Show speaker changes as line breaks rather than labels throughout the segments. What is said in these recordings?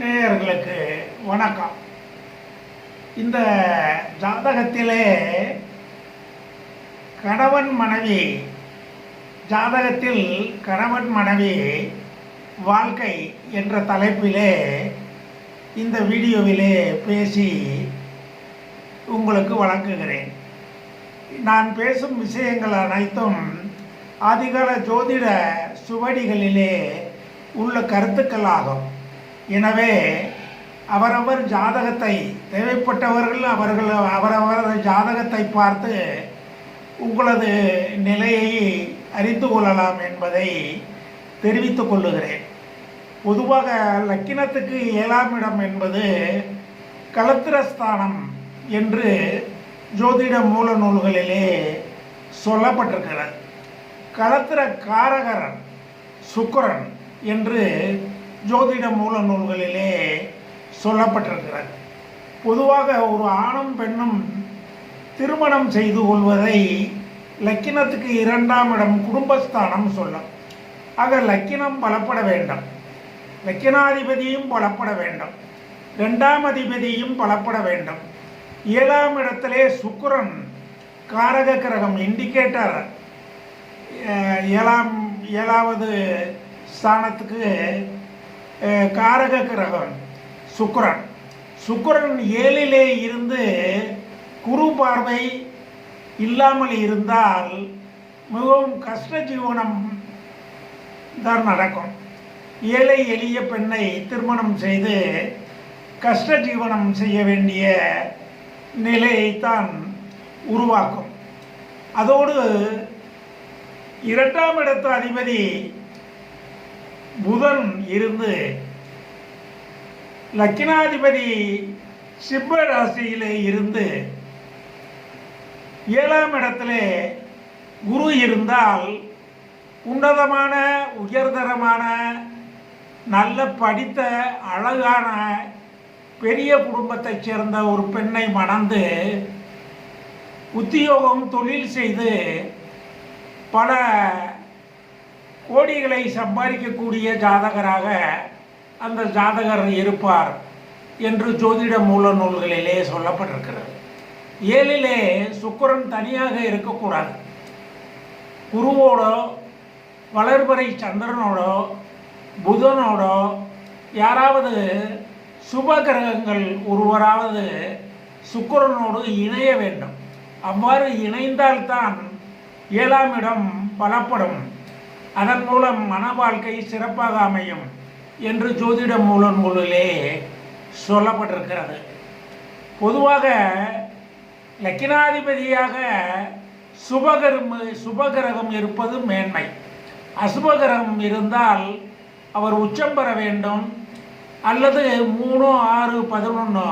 நேயர்களுக்கு வணக்கம். இந்த ஜாதகத்திலே கணவன் மனைவி ஜாதகத்தில் கணவன் மனைவி வாழ்க்கை என்ற தலைப்பிலே இந்த வீடியோவிலே பேசி உங்களுக்கு வழங்குகிறேன். நான் பேசும் விஷயங்கள் அனைத்தும் அதிகால ஜோதிட சுவடிகளிலே உள்ள கருத்துக்கள் ஆகும் எனவே அவரவர் ஜாதகத்தை தேவைப்பட்டவர்கள் அவர்கள் அவரவர் ஜாதகத்தை பார்த்து உங்களது நிலையை அறிந்து கொள்ளலாம் என்பதை தெரிவித்துக் கொள்ளுகிறேன். பொதுவாக லக்கினத்துக்கு ஏழாம் இடம் என்பது கலத்திரஸ்தானம் என்று ஜோதிட மூல நூல்களிலே சொல்லப்பட்டிருக்கிறது. களத்திர காரகர் சுக்கரன் என்று ஜோதிட மூல நூல்களிலே சொல்லப்பட்டிருக்கிறது. பொதுவாக ஒரு ஆணும் பெண்ணும் திருமணம் செய்து கொள்வதை லக்கினத்துக்கு இரண்டாம் இடம் குடும்பஸ்தானம் சொல்லும். ஆக லக்கினம் பலப்பட வேண்டும். லக்கினாதிபதியும் பலப்பட வேண்டும். ரெண்டாம் அதிபதியும் பலப்பட வேண்டும். ஏழாம் இடத்திலே சுக்கரன் காரக கிரகம் இண்டிகேட்டர். ஏழாம் ஏழாவது ஸ்தானத்துக்கு காரக கிரகம் சுக்கிரன். சுக்கரன் ஏழிலே இருந்து குரு பார்வை இல்லாமல் இருந்தால் மிகவும் கஷ்ட ஜீவனம் தான் நடக்கும். ஏழை எளிய பெண்ணை திருமணம் செய்து கஷ்ட ஜீவனம் செய்ய வேண்டிய நிலையைத்தான் உருவாக்கும். அதோடு இரண்டாம் இடத்து அதிபதி புதன் இருந்து லக்கினாதிபதி சிம்ம ராசியிலே இருந்து ஏழாம் இடத்திலே குரு இருந்தால் உன்னதமான உயர்தரமான நல்ல படித்த அழகான பெரிய குடும்பத்தைச் சேர்ந்த ஒரு பெண்ணை மணந்து உத்தியோகம் தொழில் செய்து பல கோடிகளை சம்பாதிக்கக்கூடிய ஜாதகராக அந்த ஜாதகர் இருப்பார் என்று ஜோதிட மூல நூல்களிலே சொல்லப்பட்டிருக்கிறது. ஏழிலே சுக்கரன் தனியாக இருக்கக்கூடாது. குருவோடோ வளர்பறை சந்திரனோடோ புதனோடோ யாராவது சுப கிரகங்கள் ஒருவராவது சுக்கரனோடு இணைய வேண்டும். அவ்வாறு இணைந்தால்தான் ஏழாம் இடம் பலப்படும். அதன் மூலம் மன வாழ்க்கை சிறப்பாக அமையும் என்று ஜோதிட மூல நூலிலே சொல்லப்பட்டிருக்கிறது. பொதுவாக லக்கினாதிபதியாக சுபகரம் சுபகிரகம் இருப்பது மேன்மை. அசுபகிரகம் இருந்தால் அவர் உச்சம் பெற வேண்டும். அல்லது மூணு ஆறு பதினொன்று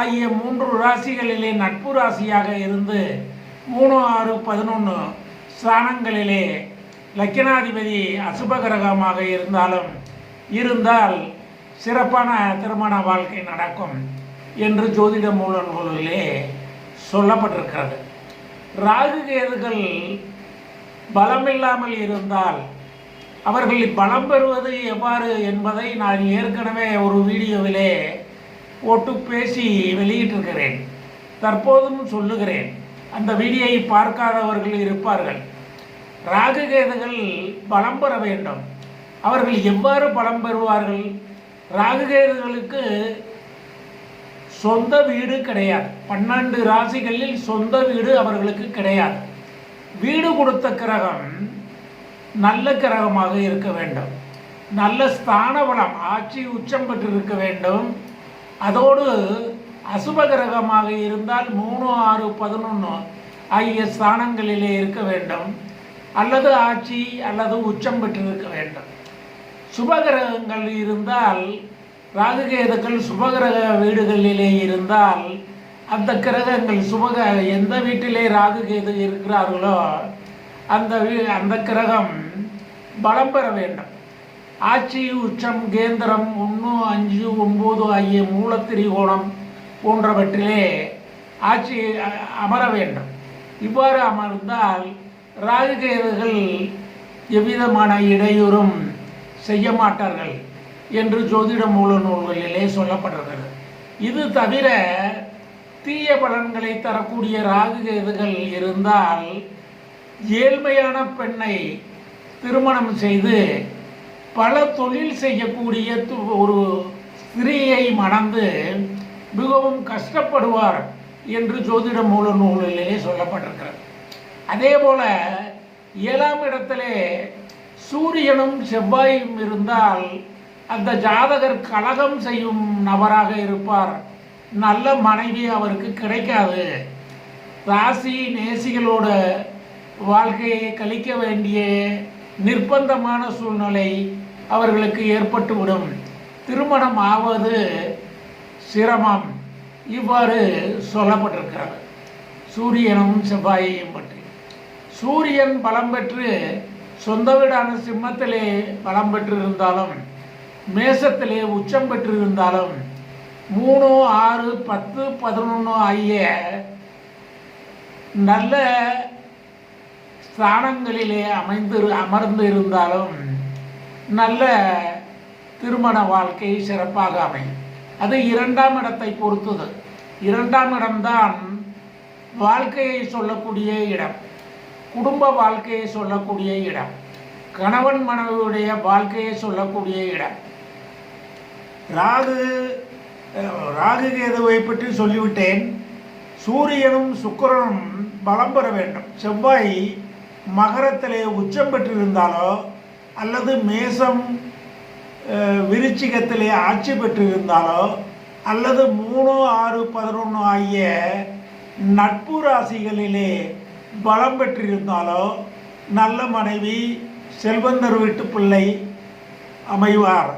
ஆகிய மூன்று ராசிகளிலே நட்பு ராசியாக இருந்து மூணு ஆறு பதினொன்று ஸ்தானங்களிலே லக்கினாதிபதி அசுபகிரகமாக இருந்தாலும் இருந்தால் சிறப்பான திருமண வாழ்க்கை நடக்கும் என்று ஜோதிட மூல நூலிலே சொல்லப்பட்டிருக்கிறது. ராகு கேதுகள் பலமில்லாமல் இருந்தால் அவர்கள் பலம் பெறுவது எவ்வாறு என்பதை நான் ஏற்கனவே ஒரு வீடியோவிலே போட்டு பேசி வெளியிட்டிருக்கிறேன். தற்போதும் சொல்லுகிறேன். அந்த வீடியோவை பார்க்காதவர்கள் இருப்பார்கள். ராகுகேதுகள் பலம் பெற வேண்டும். அவர்கள் எவ்வாறு பலம் பெறுவார்கள்? ராகுகேதுகளுக்கு சொந்த வீடு கிடையாது. பன்னெண்டு ராசிகளில் சொந்த வீடு அவர்களுக்கு கிடையாது. வீடு கொடுத்த கிரகம் நல்ல கிரகமாக இருக்க வேண்டும். நல்ல ஸ்தான பலம் ஆட்சி உச்சம் பெற்றிருக்க வேண்டும். அதோடு அசுப கிரகமாக இருந்தால் மூணு ஆறு பதினொன்று ஆகிய ஸ்தானங்களிலே இருக்க வேண்டும். அல்லது ஆட்சி அல்லது உச்சம் பெற்றிருக்க வேண்டும். சுபகிரகங்கள் இருந்தால் ராகுகேதுக்கள் சுபகிரக வீடுகளிலே இருந்தால் அந்த கிரகங்கள் சுபக எந்த வீட்டிலே ராகுகேது இருக்கிறார்களோ அந்த வீ அந்த கிரகம் பலம் பெற வேண்டும். ஆட்சி உச்சம் கேந்திரம் ஒன்று அஞ்சு ஒம்பது ஆகிய மூலத்திரிகோணம் போன்றவற்றிலே ஆட்சி அமர வேண்டும். இவ்வாறு அமர்ந்தால் ராகுகேதுகள் எவ்விதமான இடையூறும் செய்ய மாட்டார்கள் என்று ஜோதிட மூல நூல்களிலே சொல்லப்பட்டிருக்கிறது. இது தவிர தீய பலன்களை தரக்கூடிய ராகுகேதுகள் இருந்தால் ஏழ்மையான பெண்ணை திருமணம் செய்து பல தொழில் செய்யக்கூடிய து- ஒரு ஸ்திரீயை மணந்து மிகவும் கஷ்டப்படுவார் என்று ஜோதிட மூல நூலிலே சொல்லப்பட்டிருக்கிறது. அதே போல ஏழாம் இடத்திலே சூரியனும் செவ்வாயும் இருந்தால் அந்த ஜாதகர் கலகம் செய்யும் நபராக இருப்பார். நல்ல மனைவி அவருக்கு கிடைக்காது. ராசி நேசிகளோட வாழ்க்கையை கழிக்க வேண்டிய நிர்பந்தமான சூழ்நிலை அவர்களுக்கு ஏற்பட்டுவிடும். திருமணம் ஆவது சிரமம் இவ்வாறு சொல்லப்பட்டிருக்கிறது. சூரியனும் செவ்வாயையும் பற்றி. சூரியன் பலம் பெற்று சொந்த வீடான சிம்மத்திலே பலம் பெற்றிருந்தாலும் மேசத்திலே உச்சம் பெற்றிருந்தாலும் மூணு ஆறு பத்து பதினொன்று ஆகிய நல்ல ஸ்தானங்களிலே அமைந்து அமர்ந்து இருந்தாலும் நல்ல திருமண வாழ்க்கை சிறப்பாக அமையும். அது இரண்டாம் இடத்தை பொறுத்தது. இரண்டாம் இடம்தான் வாழ்க்கையை சொல்லக்கூடிய இடம். குடும்ப வாழ்க்கையை சொல்லக்கூடிய இடம். கணவன் மனைவியுடைய வாழ்க்கையை சொல்லக்கூடிய இடம். ராகு ராகு கேதுவை பற்றி சொல்லிவிட்டேன். சூரியனும் சுக்கரனும் பலம் பெற வேண்டும். செவ்வாய் மகரத்திலே உச்சம் பெற்றிருந்தாலோ அல்லது மேசம் விருச்சிகத்திலே ஆட்சி பெற்றிருந்தாலோ அல்லது மூணு ஆறு பதினொன்று ஆகிய நட்பு ராசிகளிலே பலம் பெற்றிருந்தாலோ நல்ல மனைவி செல்வந்தர் வீட்டு பிள்ளை அமைவார்.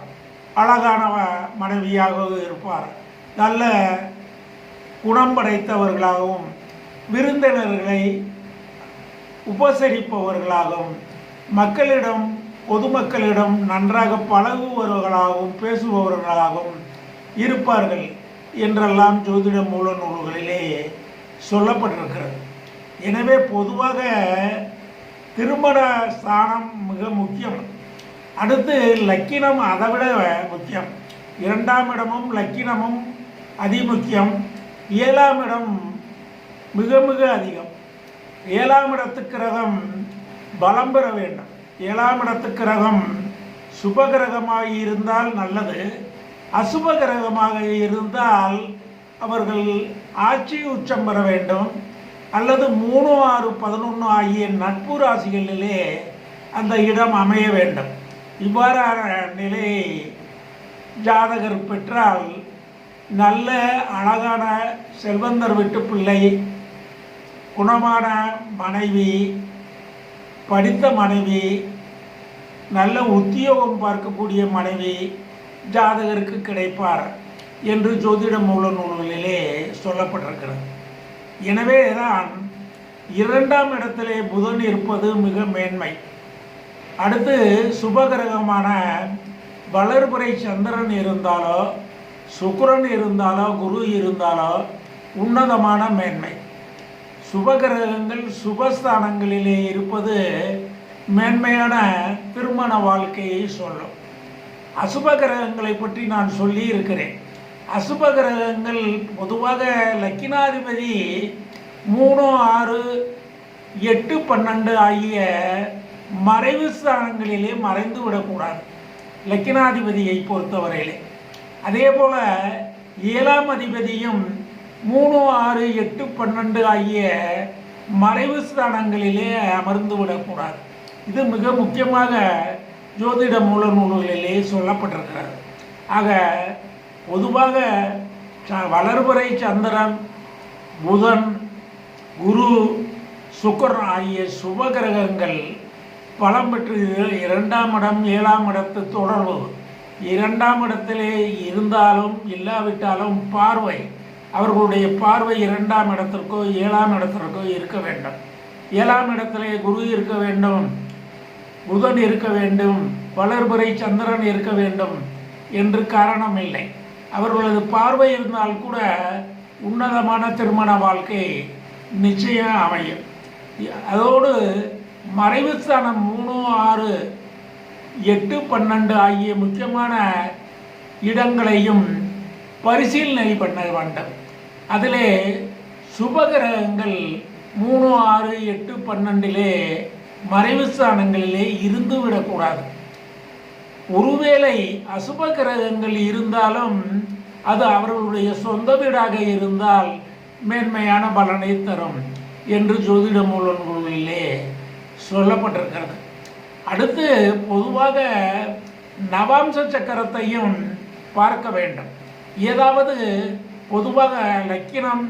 அழகான வ- மனைவியாக இருப்பார். நல்ல குணம் படைத்தவர்களாகவும் விருந்தினர்களை உபசரிப்பவர்களாகவும் மக்களிடம் பொதுமக்களிடம் நன்றாக பழகுபவர்களாகவும் பேசுபவர்களாகவும் இருப்பார்கள் என்றெல்லாம் ஜோதிட மூல நூல்களிலே சொல்லப்பட்டிருக்கிறது. எனவே பொதுவாக திருமண ஸ்தானம் மிக முக்கியம். அடுத்து லக்கினம் அதை விட முக்கியம். இரண்டாம் இடமும் லக்கினமும் அதிமுக்கியம். ஏழாம் இடம் மிக மிக அதிகம். ஏழாம் இடத்து கிரகம் பலம் பெற வேண்டும். ஏழாம் இடத்து கிரகம் சுப கிரகமாக இருந்தால் நல்லது. அசுப கிரகமாக இருந்தால் அவர்கள் ஆட்சி உச்சம் பெற வேண்டும். அல்லது மூணு ஆறு பதினொன்று ஆகிய நட்பு ராசிகளிலே அந்த இடம் அமைய வேண்டும். இவ்வாறான நிலை ஜாதகர் பெற்றால் நல்ல அழகான செல்வந்தர் வீட்டு பிள்ளை குணமான மனைவி படித்த மனைவி நல்ல உத்தியோகம் பார்க்கக்கூடிய மனைவி ஜாதகருக்கு கிடைப்பார் என்று ஜோதிட மூல நூல்களிலே சொல்லப்பட்டிருக்கிறது. எனவே தான் இரண்டாம் இடத்திலே புதன் இருப்பது மிக மேன்மை. அடுத்து சுபகிரகமான வளர்புரை சந்திரன் இருந்தாலோ சுக்கரன் இருந்தாலோ குரு இருந்தாலோ உன்னதமான மேன்மை. சுபகிரகங்கள் சுபஸ்தானங்களிலே இருப்பது மேன்மையான திருமண வாழ்க்கையை சொல்லும். அசுப கிரகங்களை பற்றி நான் சொல்லி இருக்கிறேன் அசுப கிரகங்கள் பொதுவாக லக்கினாதிபதி மூணு ஆறு எட்டு பன்னெண்டு ஆகிய மறைவு ஸ்தானங்களிலே மறைந்து விடக்கூடாது. லக்கினாதிபதியை பொறுத்தவரையிலே. அதே போல் ஏழாம் அதிபதியும் மூணு ஆறு எட்டு பன்னெண்டு ஆகிய மறைவு ஸ்தானங்களிலே அமர்ந்து விடக்கூடாது. இது மிக முக்கியமாக ஜோதிட மூல நூல்களிலே சொல்லப்பட்டிருக்கிறது. ஆக பொதுவாக ச- சந்திரன் புதன் குரு சுக்கரன் ஆகிய சுப கிரகங்கள் பலம் பெற்று இரண்டாம் இடம் ஏழாம் இடத்து தொடர்பு. இரண்டாம் இடத்திலே இருந்தாலும் இல்லாவிட்டாலும் பார்வை. அவர்களுடைய பார்வை இரண்டாம் இடத்திற்கோ ஏழாம் இடத்திற்கோ இருக்க வேண்டும். ஏழாம் இடத்திலே குரு இருக்க வேண்டும் புதன் இருக்க வேண்டும் வளர்புரை சந்திரன் இருக்க வேண்டும் என்று காரணம் இல்லை. அவர்களது பார்வை இருந்தால் கூட உன்னதமான திருமண வாழ்க்கை நிச்சயம் அமையும். அதோடு மறைவுஸ்தானம் மூணு ஆறு எட்டு பன்னெண்டு ஆகிய முக்கியமான இடங்களையும் பரிசீலனை பண்ண வேண்டும். அதிலே சுபகிரகங்கள் மூணு ஆறு எட்டு பன்னெண்டிலே மறைவு ஸ்தானங்களிலே இருந்து விடக்கூடாது ஒருவேளை அசுப கிரகங்கள் இருந்தாலும் அது அவர்களுடைய சொந்த வீடாக இருந்தால் மேன்மையான பலனை தரும் என்று ஜோதிட மூலங்களிலே சொல்லப்பட்டிருக்கிறது. அடுத்து பொதுவாக நவாம்ச சக்கரத்தையும் பார்க்க வேண்டும். ஏதாவது பொதுவாக லக்கினம்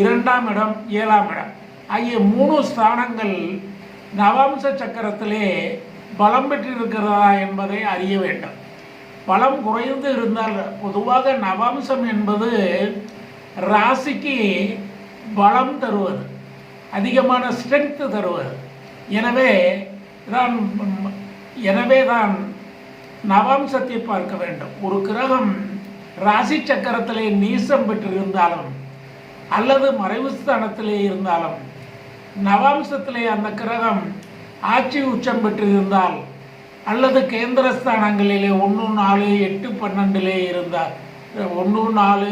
இரண்டாம் இடம் ஏழாம் இடம் ஆகிய மூணு ஸ்தானங்கள் நவாம்ச சக்கரத்திலே பலம் பெற்றிருக்கிறதா என்பதை அறிய வேண்டும். பலம் குறைந்து இருந்தால் பொதுவாக நவாம்சம் என்பது ராசிக்கு பலம் தருவது அதிகமான ஸ்ட்ரென்த்து தருவது. எனவே தான் எனவே தான் நவாம்சத்தை பார்க்க வேண்டும். ஒரு கிரகம் ராசி சக்கரத்திலே நீசம் பெற்றிருந்தாலும் அல்லது மறைவு ஸ்தானத்திலே இருந்தாலும் நவாம்சத்திலே அந்த கிரகம் ஆட்சி உச்சம் பெற்றிருந்தால் அல்லது கேந்திர ஸ்தானங்களிலே ஒன்று நாலு எட்டு பன்னெண்டிலே இருந்தால் ஒன்று நாலு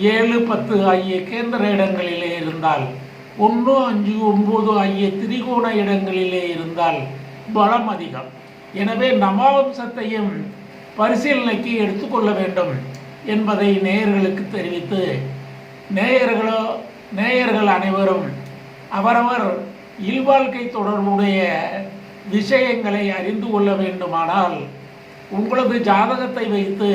ஏழு பத்து ஆகிய கேந்திர இடங்களிலே இருந்தால் ஒன்று அஞ்சு ஒம்பது ஆகிய திரிகோண இடங்களிலே இருந்தால் பலம் அதிகம். எனவே நமாவம்சத்தையும் பரிசீலனைக்கு எடுத்துக்கொள்ள வேண்டும் என்பதை நேயர்களுக்கு தெரிவித்து நேயர்களோ நேயர்கள் அனைவரும் அவரவர் இல்வாழ்க்கை தொடர்புடைய விஷயங்களை அறிந்து கொள்ள வேண்டுமானால் உங்களது ஜாதகத்தை வைத்து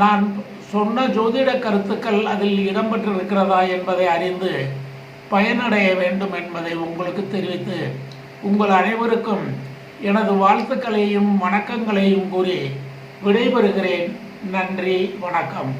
நான் சொன்ன ஜோதிட கருத்துக்கள் அதில் இடம்பெற்றிருக்கிறதா என்பதை அறிந்து பயனடைய வேண்டும் என்பதை உங்களுக்கு தெரிவித்து உங்கள் அனைவருக்கும் எனது வாழ்த்துக்களையும் வணக்கங்களையும் கூறி விடைபெறுகிறேன். நன்றி வணக்கம்.